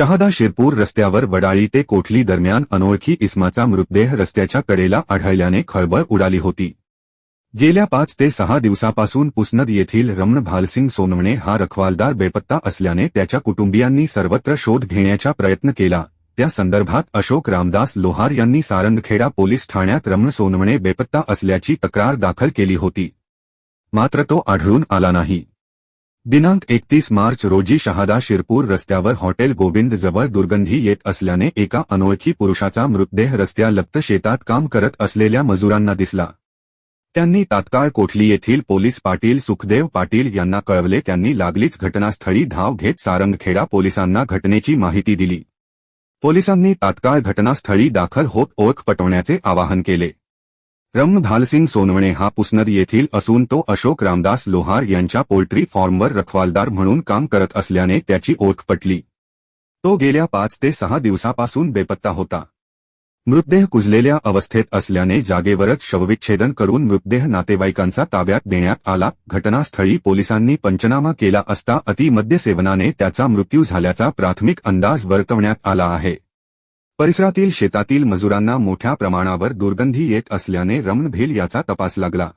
शहादा शिरपूर रस्त्यावर वडाळी ते कोठली दरम्यान अनोळखी इस्माचा मृतदेह रस्त्याच्या कडेला आढळल्याने खळबळ उडाली होती. गेल्या पाच ते सहा दिवसापासून पुसनद येथील रमण भालसिंग सोनवणे हा रखवालदार बेपत्ता असल्याने त्याच्या कुटुंबियांनी सर्वत्र शोध घेण्याचा प्रयत्न केला. त्या संदर्भात अशोक रामदास लोहार यांनी सारंगखेडा पोलीस ठाण्यात रमण सोनवणे बेपत्ता असल्याची तक्रार दाखल केली होती. मात्र तो आढळून आला नाही. दिनांक एकतीस मार्च रोजी शहादा शिरपूर रस्त्यावर हॉटेल गोविंद जवळ दुर्गंधी येत असल्याने एका अनोळखी पुरुषाचा मृतदेह रस्त्यालगत शेतात काम करत असलेल्या मजुरांना दिसला. त्यांनी तात्काळ कोठली येथील पोलीस पाटील सुखदेव पाटील यांना कळवले. त्यांनी लागलीच घटनास्थळी धाव घेत सारंगखेडा पोलिसांना घटनेची माहिती दिली. पोलिसांनी तात्काळ घटनास्थळी दाखल होत ओळख पटवण्याचे आवाहन केले. रमण भालसिंग सोनवणे हा पुसनद येथील असून तो अशोक रामदास लोहार यांच्या पोल्ट्री फॉर्मवर रखवालदार म्हणून काम करत असल्याने त्याची ओळख पटली. तो गेल्या पाच ते सहा दिवसापासून बेपत्ता होता. मृतदेह कुजलेल्या अवस्थेत असल्याने जागेवरच शवविच्छेदन करून मृतदेह नातेवाईकांचा ताब्यात देण्यात आला. घटनास्थळी पोलिसांनी पंचनामा केला असता अतिमद्यसेवनाने त्याचा मृत्यू झाल्याचा प्राथमिक अंदाज वर्तवण्यात आला आहे. परिसरातील शेतातील मजुरांना मोठ्या प्रमाणावर दुर्गंधी येत असल्याने रमण भेल याचा तपास लागला.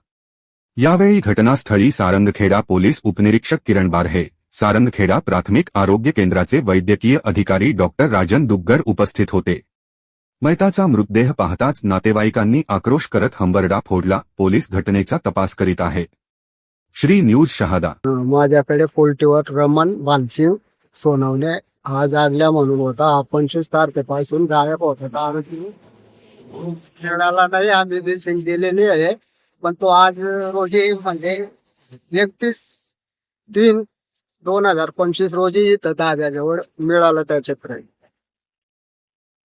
यावेळी घटनास्थळी सारंगखेडा पोलीस उपनिरीक्षक किरण बारहे सारंगखेडा प्राथमिक आरोग्य केंद्राचे वैद्यकीय अधिकारी डॉक्टर राजन दुग्गड उपस्थित होते. मैताचा मृतदेह पाहताच नातेवाईकांनी आक्रोश करत हंबरडा फोडला पोलीस घटनेचा तपास करीत आहेत. श्री न्यूज शहादा. माझ्याकडे पोल्ट्रीवर रमण बालसिंग सोनवणे हा जागल्या म्हणून होता. हा पंचवीस तारखेपासून गायब होत होता. आणि खेळाला नाही आम्ही मिसिंग दिलेली आहे. पण तो आज रोजी म्हणजे एकतीस तीन दोन हजार पंचवीस रोजी इथं दाब्याजवळ मिळालं त्याचे प्रेम